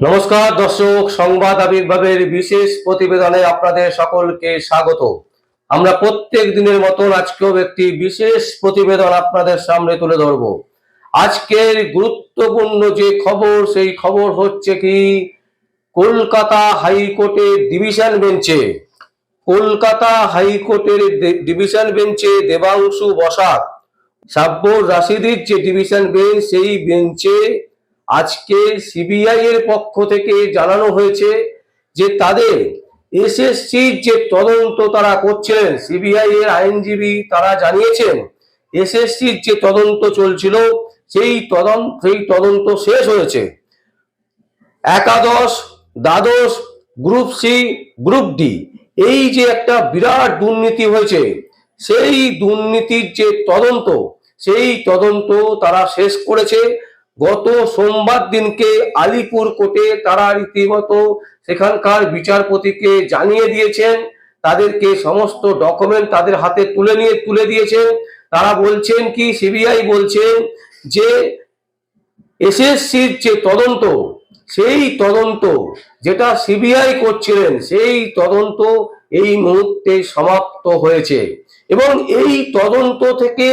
নমস্কার, দর্শক, সংবাদ আবির্ভাবের বিশেষ প্রতিবেদনে আপনাদের সকলকে স্বাগত। আমরা প্রত্যেক দিনের মতন আজকেও একটি বিশেষ প্রতিবেদন আপনাদের সামনে তুলে ধরব। আজকের গুরুত্বপূর্ণ যে খবর, সেই খবর হচ্ছে কি, কলকাতা হাইকোর্টের ডিভিশন বেঞ্চে। কলকাতা হাইকোর্টের ডিভিশন বেঞ্চে দেবাংশু বসাক, সাব্বর রাশিদির যে ডিভিশন বেঞ্চ, সেই বেঞ্চে আজকে সিবিআই এর পক্ষ থেকে জানানো হয়েছে যে তাদের এসএসসির যে তদন্ত তারা করছিলেন, সিবিআই এর আইনজীবী তারা জানিয়েছেন, এসএসসির যে তদন্ত চলছিল, সেই তদন্ত সেই তদন্ত শেষ হয়েছে। একাদশ, দ্বাদশ, গ্রুপ সি, গ্রুপ ডি, এই যে একটা বিরাট দুর্নীতি হয়েছে, সেই দুর্নীতির যে তদন্ত, সেই তদন্ত তারা শেষ করেছে। গত সোমবার দিনকে আলিপুর কোর্টে তারা রীতিমতো সেখানকার বিচারপতিকে জানিয়ে দিয়েছেন, তাদেরকে সমস্ত ডকুমেন্ট তাদের হাতে তুলে নিয়ে তুলে দিয়েছেন। তারা বলছেন কি, সিবিআই বলছেন যে এসএসসির যে তদন্ত, সেই তদন্ত যেটা সিবিআই করছিলেন, সেই তদন্ত এই মুহূর্তে সমাপ্ত হয়েছে। এবং এই তদন্ত থেকে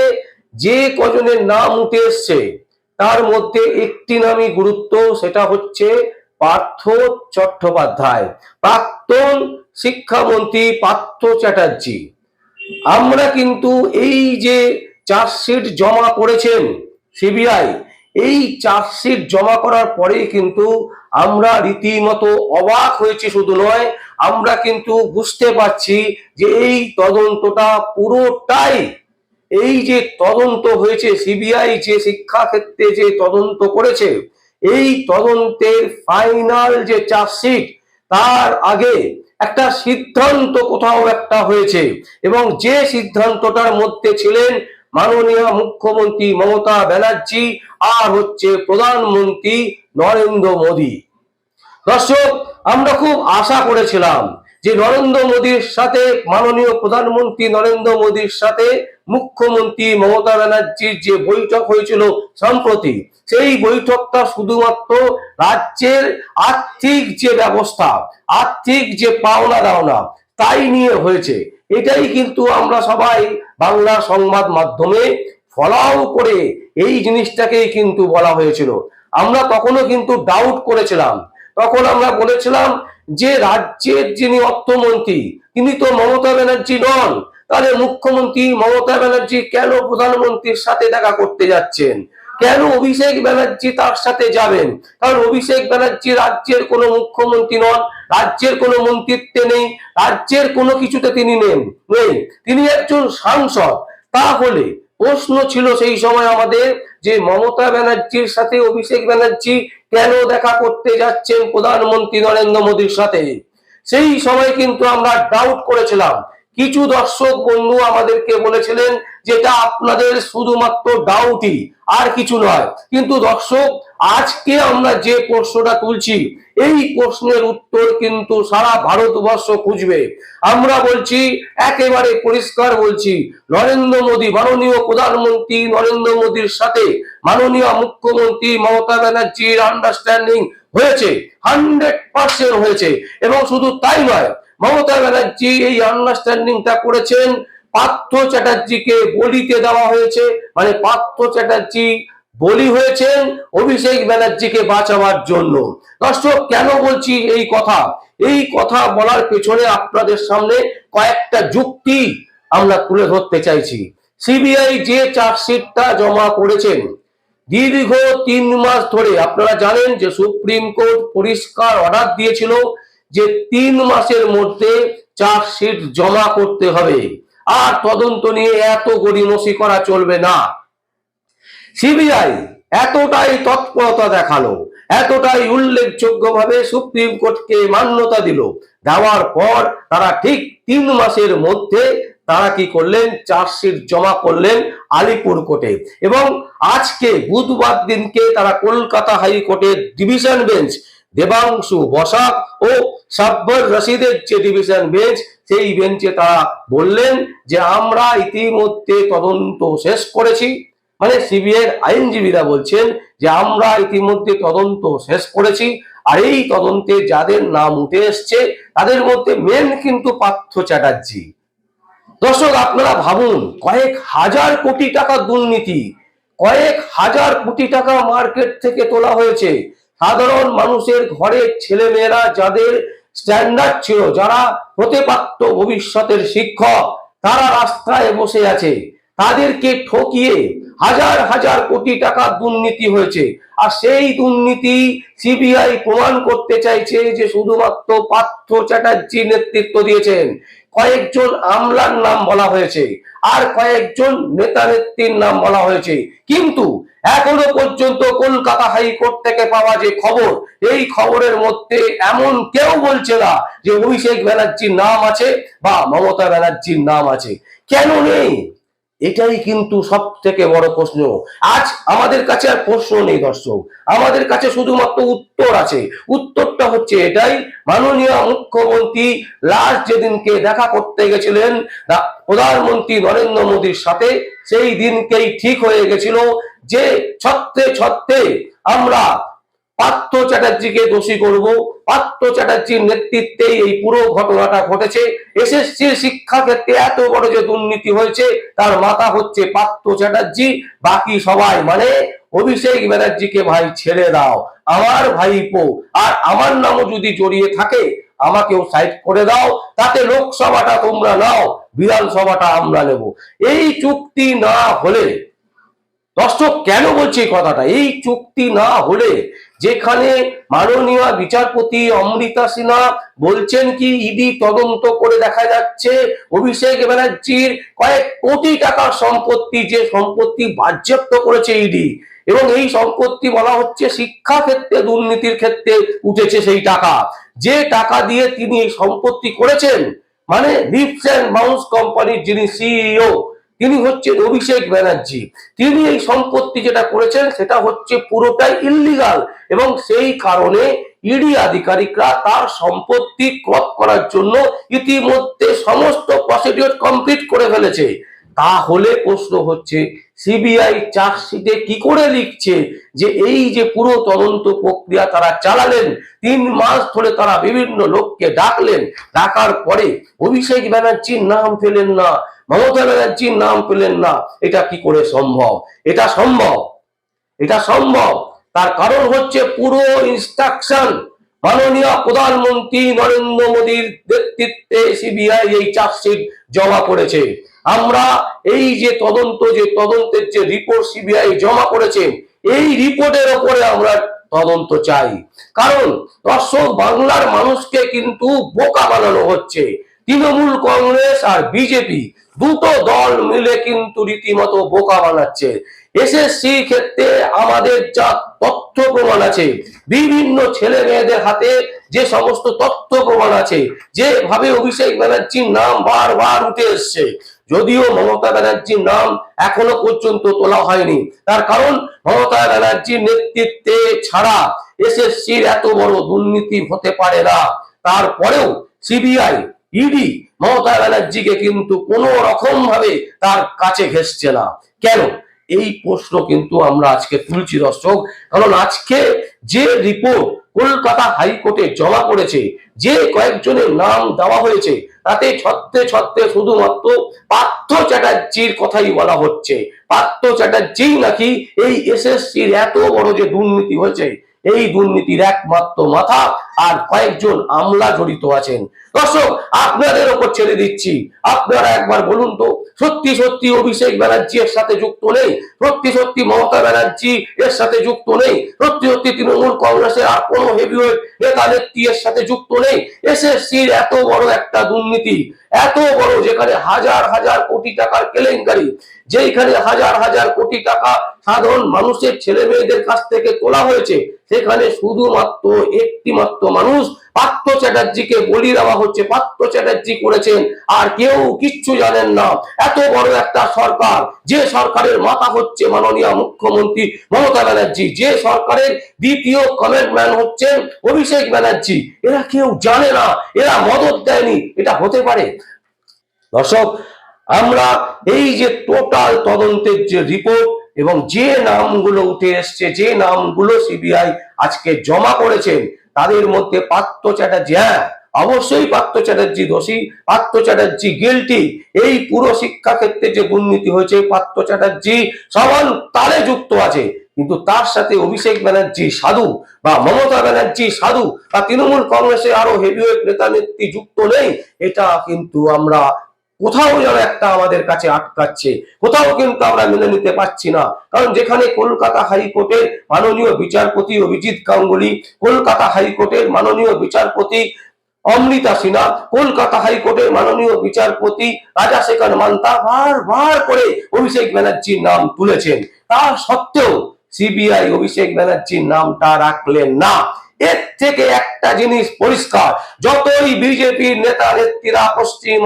যে কজনের নাম উঠে এসছে তার মধ্যে একটি নামই গুরুত্ব, সেটা হচ্ছে পার্থ চট্টোপাধ্যায়, প্রাক্তন শিক্ষামন্ত্রী পার্থ চ্যাটার্জি। আমরা কিন্তু এই যে চার্জশিট জমা করেছেন সিবিআই, এই চার্জশিট জমা করার পরেই কিন্তু আমরা রীতিমতো অবাক হয়েছি শুধু নয়, আমরা কিন্তু বুঝতে পারছি যে এই তদন্তটা পুরোটাই এই যে তদন্ত হয়েছে, সিবিআই যে শিক্ষা ক্ষেত্রে যে তদন্ত করেছে, এই তদন্তের ফাইনাল যে চার্জশিট, তার আগে একটা সিদ্ধান্ত কোথাও একটা হয়েছে এবং যে সিদ্ধান্তটার মধ্যে ছিলেন মাননীয় মুখ্যমন্ত্রী মমতা ব্যানার্জি আর হচ্ছে প্রধানমন্ত্রী নরেন্দ্র মোদী। দর্শক, আমরা খুব আশা করেছিলাম যে নরেন্দ্র মোদীর সাথে মাননীয় প্রধানমন্ত্রী নরেন্দ্র মোদীর সাথে মুখ্যমন্ত্রী মমতা ব্যানার্জির যে বৈঠক হয়েছিল সম্প্রতি, সেই বৈঠকটা শুধুমাত্র রাজ্যের আর্থিক যে ব্যবস্থা, আর্থিক যে পাওনা দাওনা তাই নিয়ে হয়েছে। এটাই কিন্তু আমরা সবাই বাংলা সংবাদ মাধ্যমে ফলাও করে এই জিনিসটাকেই কিন্তু বলা হয়েছিল। আমরা তখনও কিন্তু ডাউট করেছিলাম। তখন আমরা বলেছিলাম যে রাজ্যের যিনি অর্থমন্ত্রী, তিনি তো মমতা ব্যানার্জি নন, তাহলে মুখ্যমন্ত্রী মমতা ব্যানার্জি কেন প্রধানমন্ত্রীর সাথে দেখা করতে যাচ্ছেন? কেন অভিষেক ব্যানার্জি তার সাথে যাবেন? কারণ অভিষেক ব্যানার্জি রাজ্যের কোনো মুখ্যমন্ত্রী নন, রাজ্যের কোনো মন্ত্রিত্বে নেই, রাজ্যের কোনো কিছুতে তিনি নেন, নেই। তিনি একজন সাংসদ। তাহলে প্রশ্ন ছিল সেই সময় আমাদের যে মমতা ব্যানার্জির সাথে অভিষেক ব্যানার্জি কেন দেখা করতে যাচ্ছেন প্রধানমন্ত্রী নরেন্দ্র মোদীর সাথে? সেই সময় কিন্তু আমরা ডাউট করেছিলাম। কিছু দর্শক বন্ধু আমাদেরকে বলেছিলেন যেটা আপনাদের শুধুমাত্র ডাউটই আর কিছু নয়। কিন্তু দর্শক, আজকে আমরা যে প্রশ্নটা তুলছি, এই প্রশ্নের উত্তর কিন্তু সারা ভারতবর্ষ খুঁজবে। আমরা বলছি, একেবারে পরিষ্কার বলছি, নরেন্দ্র মোদী, মাননীয় প্রধানমন্ত্রী নরেন্দ্র মোদীর সাথে মাননীয় মুখ্যমন্ত্রী মমতা ব্যানার্জির আন্ডারস্ট্যান্ডিং হয়েছে হান্ড্রেড পার্সেন্ট হয়েছে। এবং শুধু তাই নয়, মমতা ব্যানার্জি এই আন্ডারস্ট্যান্ডিংটা করেছেন পার্থ চ্যাটার্জিকে বলিতে দেওয়া হয়েছে। মানে পার্থ চ্যাটার্জি বলি হয়েছেন অভিষেক ব্যানার্জিকে বাঁচাবার জন্য। দর্শক, কেন বলছি এই কথা? এই কথা বলার পেছনে আপনাদের সামনে কয়েকটা যুক্তি আমরা তুলে ধরতে চাইছি। সিবিআই যে চার্জশিটটা জমা করেছেন, দীর্ঘ তিন মাস ধরে, আপনারা জানেন যে সুপ্রিম কোর্ট পরিষ্কার অর্ডার দিয়েছিল যে তিন মাসের মধ্যে চার্জশিট জমা করতে হবে। আর তদন্ত নিয়ে এত গড়িমসি করা চলবে না। সিবিআই এতটাই তৎপরতা দেখাল, এতটাই উল্লেখযোগ্যভাবে সুপ্রিম কোর্টকে মান্যতা দিল। দেওয়ার পর তারা ঠিক তিন মাসের মধ্যে তারা কি করলেন, চার্জশিট জমা করলেন আলিপুর কোর্টে এবং আজকে বুধবার দিনকে তারা কলকাতা হাইকোর্টের ডিভিশন বেঞ্চ দেবাংশু বসাক ও সাব্বর রশিদের যে ডিভিশন বেঞ্চ সেই বেঞ্চে তারা বললেন যে, আমরা ইতিমধ্যে তদন্ত শেষ করেছি। মানে সিবিআই আইনজীবীরা বলছেন যে, আমরা ইতিমধ্যে তদন্ত শেষ করেছি। আর এই তদন্তে যাদের নাম উঠে এসছে, তাদের মধ্যে মেন কিন্তু পার্থ চ্যাটার্জি। দর্শক, আপনারা ভাবুন, কয়েক হাজার কোটি টাকা দুর্নীতি, কয়েক হাজার কোটি টাকা মার্কেট থেকে তোলা হয়েছে। সাধারণ মানুষের ঘরের ছেলেমেয়েরা, যাদের স্ট্যান্ডার্ড ছিল। যারা হতে পারত ভবিষ্যতের শিক্ষক তারা রাস্তায় বসে আছে। তাদেরকে ঠকিয়ে হাজার হাজার কোটি টাকা দুর্নীতি হয়েছে। আর সেই দুর্নীতি সিবিআই প্রমাণ করতে চাইছে যে শুধুমাত্র পার্থ চ্যাটার্জি নেতৃত্ব দিয়েছেন। কয়েকজন আমলার নাম বলা হয়েছে আর কয়েকজন নেতা নেত্রীর নাম বলা হয়েছে। কিন্তু এখনও পর্যন্ত কলকাতা হাইকোর্ট থেকে পাওয়া যে খবর, এই খবরের মধ্যে এমন কেউ বলছে না যে অভিষেক ব্যানার্জির নাম আছে বা মমতা ব্যানার্জির নাম আছে। কেন নেই? এটাই কিন্তু সব থেকে বড় প্রশ্ন। আজ আমাদের কাছে আর প্রশ্ন নেই, দর্শক। আমাদের কাছে শুধুমাত্র উত্তর আছে। উত্তরটা হচ্ছে এটাই। মাননীয় মুখ্যমন্ত্রী লাস্ট যেদিনকে দেখা করতে গেছিলেন প্রধানমন্ত্রী নরেন্দ্র মোদীর সাথে, সেই দিনকেই ঠিক হয়ে গেছিল যে ছত্রে ছত্রে আমরা পার্থ চ্যাটার্জিকে দোষী করব। পার্থ চ্যাটার্জির নেতৃত্বে এই পুরো ঘটনাটা ঘটেছে। এসএসসির শিক্ষা ক্ষেত্রে এত বড় যে দুর্নীতি হয়েছে, তার মাথা হচ্ছে পার্থ চ্যাটার্জি। বাকি সবাই মানে অভিষেক ব্যানার্জিকে ভাই ছেড়ে দাও। আমার ভাইপো, আর আমার নামও যদি জড়িয়ে থাকে, আমাকেও সাইড করে দাও। তাতে লোকসভাটা তোমরা নাও, বিধানসভাটা আমরা নেব। এই চুক্তি না হলে, দর্শক কেন বলছি কথাটা? এই চুক্তি না হলে যেখানে মাননীয় বিচারপতি অমৃতা সিনহা বলছেন কি, ইডি তদন্ত করে দেখা যাচ্ছে, অভিষেক ব্যানার্জির কয়েক কোটি টাকার সম্পত্তি, যে সম্পত্তি বাজেয়াপ্ত করেছে ইডি, এবং এই সম্পত্তি বলা হচ্ছে শিক্ষা ক্ষেত্রে, দুর্নীতির ক্ষেত্রে উঠেছে সেই টাকা। যে টাকা দিয়ে তিনি সম্পত্তি করেছেন মানে লিপস অ্যান্ড বাউন্স কোম্পানির যিনি সিইও তিনি হচ্ছেন অভিষেক ব্যানার্জি। তিনি এই সম্পত্তি যেটা করেছেন, সেটা হচ্ছে পুরোটাই ইল্লিগাল এবং সেই কারণে ইডি আধিকারিকরা তার সম্পত্তি ক্রপ করার জন্য ইতিমধ্যে সমস্ত প্রসিডিওর কমপ্লিট করে ফেলেছে। তাহলে প্রশ্ন হচ্ছে সিবিআই চার্জশিটে কি করে লিখছে যে এই যে পুরো তদন্ত প্রক্রিয়া তারা চালালেন, তিন মাস ধরে তারা বিভিন্ন লোককে ডাকলেন, ডাকার পরে অভিষেক ব্যানার্জির নাম ফেলেন না। মমতা ব্যানার্জির নাম পেলেন না। এটা কি করে সম্ভব? এটা সম্ভব? এটা সম্ভব? তার কারণ হচ্ছে পুরো ইনস্ট্রাকশন মাননীয় প্রধানমন্ত্রী নরেন্দ্র মোদীর নেতৃত্বে সিবিআই এই চার্জশিট জমা করেছে। আমরা এই যে তদন্ত, যে তদন্তের যে রিপোর্ট সিবিআই জমা করেছে, এই রিপোর্টের ওপরে আমরা তদন্ত চাই। কারণ দর্শক, বাংলার মানুষকে কিন্তু বোকা বানানো হচ্ছে। তৃণমূল কংগ্রেস আর বিজেপি দুটো দল মিলে কিন্তু রীতিমতো বোকা বানাচ্ছে। এসএসসি ক্ষেত্রে আমাদের যা তথ্য প্রমাণ আছে, বিভিন্ন ছেলে মেয়েদের হাতে যে সমস্ত তথ্য প্রমাণ আছে, যেভাবে অভিষেক ব্যানার্জির নাম বারবার উঠে এসছে, যদিও মমতা ব্যানার্জির নাম এখনও পর্যন্ত তোলা হয়নি। তার কারণ, মমতা ব্যানার্জির নেতৃত্বে ছাড়া এসএসসির এত বড় দুর্নীতি হতে পারে না। তারপরেও সিবিআই ইডি মমতা ব্যানার্জিকে কিন্তু কোনো রকম ভাবে তার কাছে ঘেসছে না। কেন? এই প্রশ্ন কিন্তু আমরা আজকে তুলছি দর্শক। কারণ আজকে যে রিপোর্ট কলকাতা হাইকোর্টে জমা করেছে যে কয়েকজনের নাম দেওয়া হয়েছে, তাতে ছত্রে ছত্রে শুধুমাত্র পার্থ চ্যাটার্জির কথাই বলা হচ্ছে। পার্থ চ্যাটার্জি নাকি এই এসএসসির এত বড় যে দুর্নীতি হয়েছে এই দুর্নীতির একমাত্র মাথা আর কয়েকজন আমলা জড়িত আছেন। দর্শক, আপনাদের ওপর ছেড়ে দিচ্ছি। আপনারা একবার বলুন তো, সত্যি সত্যি অভিষেক ব্যানার্জি এর সাথে যুক্ত নেই? সত্যি সত্যি মমতা ব্যানার্জি এর সাথে যুক্ত নেই? সত্যি সত্যি তৃণমূল কংগ্রেসের আর কোনো হেভিওয়েট নেতা নেত্রী এর সাথে যুক্ত নেই? এসএসসির এত বড় একটা দুর্নীতি, এত বড় যেখানে হাজার হাজার কোটি টাকার কেলেঙ্কারি যেখানে হাজার হাজার কোটি টাকা সাধারণ মানুষের ছেলে মেয়েদের কাছ থেকে তোলা হয়েছে, সেখানে শুধুমাত্র একটি মাত্র মানুষ পার্থ চ্যাটার্জিকে বলি দেওয়া হচ্ছে, পার্থ চ্যাটার্জি করেছেন, আর কেউ কিচ্ছু জানেন না। এত বড় একটা সরকার, যে সরকারের মাথা হচ্ছে মাননীয় মুখ্যমন্ত্রী মমতা ব্যানার্জি, যে সরকারের দ্বিতীয় কমেন্টম্যান হচ্ছেন অভিষেক ব্যানার্জি। এরা কেউ জানে না, এরা মদত দেয়নি, এটা হতে পারে। দর্শক আমরা এই যে টোটাল তদন্তের যে রিপোর্ট এবং যে নামগুলো উঠে এসছে, যে নামগুলো সিবিআই আজকে জমা করেছেন, তাদের মধ্যে পার্থ চ্যাটার্জি হ্যাঁ অবশ্যই পার্থ চ্যাটার্জি দোষী, পার্থ চ্যাটার্জি গিলটি এই পুরো শিক্ষা ক্ষেত্রে যে দুর্নীতি হয়েছে, পার্থ চ্যাটার্জি সমান তালে যুক্ত আছে। কিন্তু তার সাথে অভিষেক ব্যানার্জি সাধু বা মমতা ব্যানার্জি সাধু বা তৃণমূল কংগ্রেসের আরও হেভিওয়েট নেতা নেত্রী যুক্ত নেই, এটা কিন্তু আমরা কোথাও যেন একটা আমাদের কাছে আটকাচ্ছে। কোথাও কিন্তু আমরা মেনে নিতে পারছি না। কারণ যেখানে কলকাতা হাইকোর্টের মাননীয় বিচারপতি অভিজিৎ গাঙ্গুলি, কলকাতা হাইকোর্টের মাননীয় বিচারপতি অমৃতা সিনহা, কলকাতা হাইকোর্টের মাননীয় বিচারপতি রাজাশেখর মান্তা বারবার করে অভিষেক ব্যানার্জির নাম তুলেছেন। তা সত্ত্বেও সিবিআই অভিষেক ব্যানার্জির নামটা রাখলেন না। এর থেকে একটা জিনিস পরিষ্কার, যতই বিজেপির নেতা নেত্রীরা পশ্চিম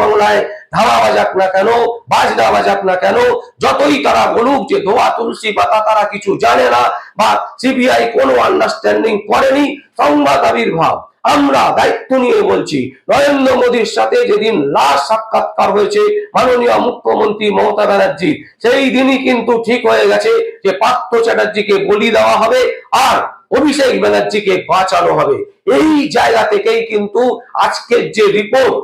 ধামা বাজাক না কেন, বাজনা বাজাক না কেন, যতই তারা বলুক যে ধোয়া, তুলসী পাতা, তারা কিছু জানে না বা সিবিআই কোনো আন্ডারস্ট্যান্ডিং করেনি, সংবাদ আবির্ভাব। আমরা দায়িত্ব নিয়ে বলছি, নরেন্দ্র মোদীর সাথে যেদিন লাস্ট সাক্ষাৎকার হয়েছে, মাননীয় মুখ্যমন্ত্রী মমতা ব্যানার্জি, সেই দিনই কিন্তু ঠিক হয়ে গেছে যে পার্থ চ্যাটার্জিকে বলি দেওয়া হবে আর অভিষেক ব্যানার্জিকে বাঁচানো হবে। এই জায়গা থেকেই কিন্তু আজকের যে রিপোর্ট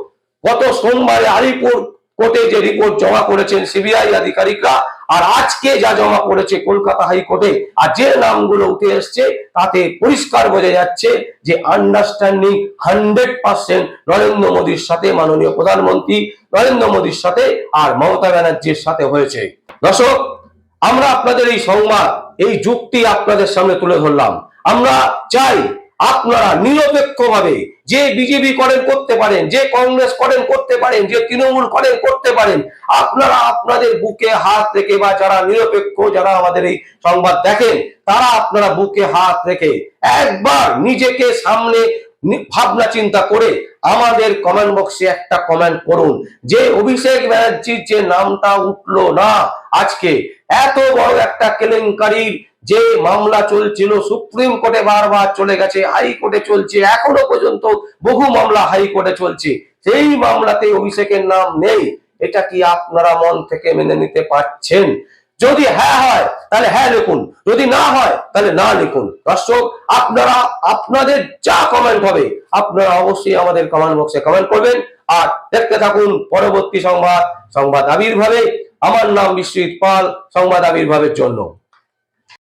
গত সোমবারে আলিপুর কোর্টে যে রিপোর্ট জমা করেছেন সিবিআই আধিকারিকরা, আর আজকে যা জমা করেছে কলকাতা হাইকোর্টে, আর যে নামগুলো উঠে এসছে, তাতে পরিষ্কার বোঝা যাচ্ছে যে আন্ডারস্ট্যান্ডিং হান্ড্রেড পার্সেন্ট নরেন্দ্র মোদীর সাথে, মাননীয় প্রধানমন্ত্রী নরেন্দ্র মোদীর সাথে আর মমতা ব্যানার্জির সাথে হয়েছে। দর্শক, আমরা আপনাদের এই সংবাদ, এই যুক্তি আপনাদের সামনে তুলে ধরলাম। আমরা চাই আপনারা নিরপেক্ষভাবে যে বিজেপি করেন করতে পারেন, যে কংগ্রেস করেন করতে পারেন, যে তৃণমূল করেন করতে পারেন, আপনারা আপনাদের বুকে হাত রেখে বা যারা নিরপেক্ষ, যারা আমাদের এই সংবাদ দেখেন, তারা আপনারা বুকে হাত রেখে একবার নিজেকে সামনে ভাবনা চিন্তা করে আমাদের কমেন্ট বক্সে একটা কমেন্ট করুন। যে অভিষেক ব্যানার্জির যে নামটা উঠল না আজকে, এত বড় একটা কেলেঙ্কারির যে মামলা চলছিল, সুপ্রিম কোর্টে বারবার চলে গেছে, হাইকোর্টে চলছে, এখনও পর্যন্ত বহু মামলা হাইকোর্টে চলছে। সেই মামলাতে অভিষেকের নাম নেই। এটা কি আপনারা মন থেকে মেনে নিতে পারছেন? যদি হ্যাঁ হয়, তাহলে হ্যাঁ লিখুন। যদি না হয়, তাহলে না লিখুন। দর্শক, আপনারা, আপনাদের যা কমেন্ট হবে, আপনারা অবশ্যই আমাদের কমেন্ট বক্সে কমেন্ট করবেন। আর দেখতে থাকুন পরবর্তী সংবাদ সংবাদ আবির্ভাবে। আমার নাম বিশ্বজিৎ পাল, সংবাদ আবির্ভাবের জন্য।